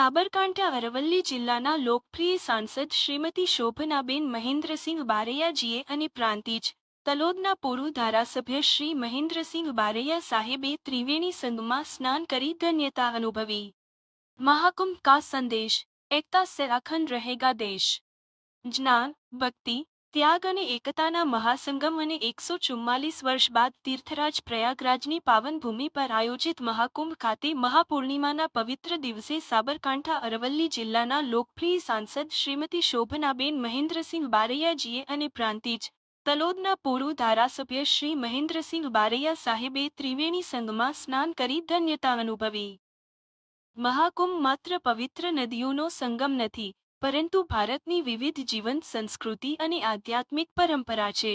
અરવલ્લી જિલ્લાના લોકપ્રિય સાંસદ શ્રીમતી શોભનાબેન મહેન્દ્રસિંહ બારૈયાજીએ અને પ્રાંતિજ તલોદના પૂર્વ ધારાસભ્ય શ્રી મહેન્દ્રસિંહ બારૈયા સાહેબે ત્રિવેણી સંઘમાં સ્નાન કરી ધન્યતા અનુભવી. મહાકુંભ કા સંદેશ, એકતા સે અખંડ રહેગા દેશ. જ્ઞાન, ભક્તિ ત્યાગ અને એકતાના મહાસંગમ અને એકસો ચુમ્માલીસ વર્ષ બાદ તીર્થરાજ પ્રયાગરાજની પાવન ભૂમિ પર આયોજિત મહાકુંભ ખાતે મહાપૂર્ણિમાના પવિત્ર દિવસે સાબરકાંઠા અરવલ્લી જિલ્લાના લોકપ્રિય સાંસદ શ્રીમતી શોભનાબેન મહેન્દ્રસિંહ બારૈયાજીએ અને પ્રાંતિજ તલોદના પૂર્વ ધારાસભ્ય શ્રી મહેન્દ્રસિંહ બારૈયા સાહેબે ત્રિવેણી સંઘમાં સ્નાન કરી ધન્યતા અનુભવી. મહાકુંભ માત્ર પવિત્ર નદીઓનો સંગમ નથી પરંતુ ભારતની વિવિધ જીવંત સંસ્કૃતિ અને આધ્યાત્મિક પરંપરા છે.